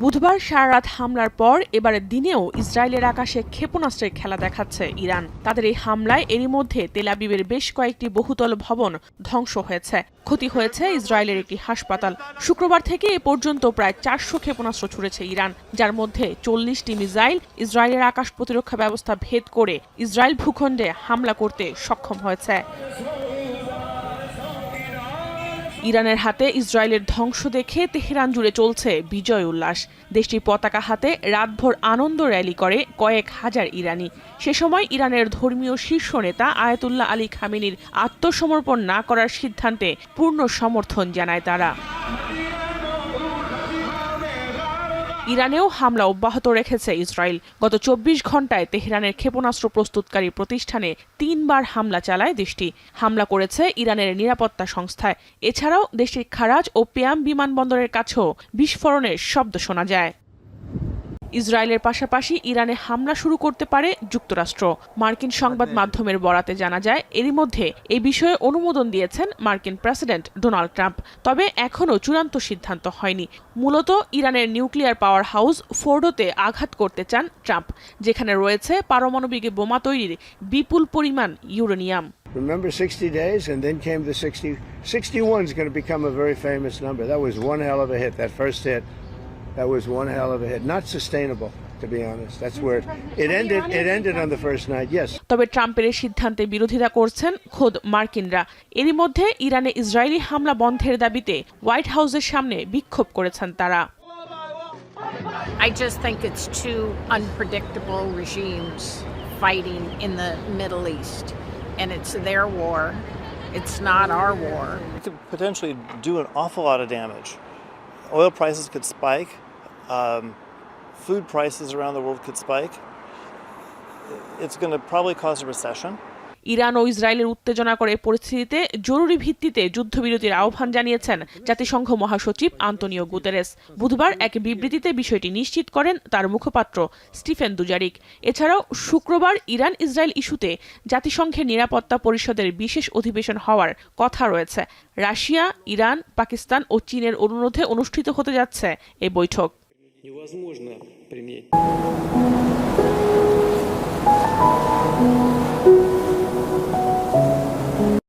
বুধবার সারারাত হামলার পর এবারের দিনেও ইসরায়েলের আকাশে ক্ষেপণাস্ত্রের খেলা দেখাচ্ছে ইরান। তাদের এই হামলায় এরই মধ্যে তেলাবিবের বেশ কয়েকটি বহুতল ভবন ধ্বংস হয়েছে। ক্ষতি হয়েছে ইসরায়েলের একটি হাসপাতাল। শুক্রবার থেকে এ পর্যন্ত প্রায় চারশো ক্ষেপণাস্ত্র ছুড়েছে ইরান, যার মধ্যে চল্লিশটি মিসাইল ইসরায়েলের আকাশ প্রতিরক্ষা ব্যবস্থা ভেদ করে ইসরায়েল ভূখণ্ডে হামলা করতে সক্ষম হয়েছে। ইরানের হাতে ইসরায়েলের ধ্বংস দেখে তেহরান জুড়ে চলছে বিজয় উল্লাস। দেশটির পতাকা হাতে রাতভর আনন্দ র্যালি করে কয়েক হাজার ইরানি। সে সময় ইরানের ধর্মীয় শীর্ষ নেতা আয়াতুল্লাহ আলী খামিনির আত্মসমর্পণ না করার সিদ্ধান্তে পূর্ণ সমর্থন জানায় তারা। ইরানেও হামলা অব্যাহত রেখেছে ইসরায়েল। গত চব্বিশ ঘন্টায় তেহরানের ক্ষেপণাস্ত্র প্রস্তুতকারী প্রতিষ্ঠানে তিনবার হামলা চালায় দেশটি। হামলা করেছে ইরানের নিরাপত্তা সংস্থায়। এছাড়াও দেশটির খারাজ ও পেয়াম বিমানবন্দরের কাছেও বিস্ফোরণের শব্দ শোনা যায়। ইসরায়েলের পাশাপাশি ইরানে হামলা শুরু করতে পারে যুক্তরাষ্ট্র মার্কিন সংবাদ মাধ্যমের বরাতে জানা যায় এরই মধ্যে এই বিষয়ে অনুমোদন দিয়েছেন মার্কিন প্রেসিডেন্ট ডোনাল্ড ট্রাম্প তবে এখনও চূড়ান্ত সিদ্ধান্ত হয়নি মূলত ইরানের নিউক্লিয়ার পাওয়ার হাউস ফোর্ডোতে আঘাত করতে চান ট্রাম্প যেখানে রয়েছে পারমাণবিক বোমা তৈরির বিপুল পরিমাণ uranium Remember 60 days, and then came the 60. 61 is going to become a very famous number. That was one hell of a hit. That first hit, that was one hell of a hit. Not sustainable, to be honest. That's where it, it ended. It ended on the first night. Yes. তবে ট্রাম্পের এই সিদ্ধান্তে বিরোধিতা করছেন খোদ মার্কিনরা এরই মধ্যে ইরানে ইসরায়েলি হামলা বন্ধের দাবিতে হোয়াইট হাউসের সামনে বিক্ষোভ করেছেন তারা I just think it's two unpredictable regimes fighting in the Middle East, and it's their war. It's not our war. It could potentially do an awful lot of damage. Oil prices could spike, um, food prices around the world could spike. It's going to probably cause a recession. Iran ও ইসরায়েলের উত্তেজনা করে পরিস্থিতিতে জরুরি ভিত্তিতে যুদ্ধবিরতির আহ্বান জানিয়েছেন জাতিসংঘ মহাসচিব আন্তনিও গুতেরেস। বুধবার এক বিবৃতিতে বিষয়টি নিশ্চিত করেন তার মুখপাত্র স্টিফেন দুজারিক। এছাড়াও শুক্রবার ইরান ইসরায়েল ইস্যুতে জাতিসংঘের নিরাপত্তা পরিষদের বিশেষ অধিবেশন হওয়ার কথা রয়েছে। রাশিয়া, ইরান, পাকিস্তান ও চীনের অনুরোধে অনুষ্ঠিত হতে যাচ্ছে এ বৈঠক।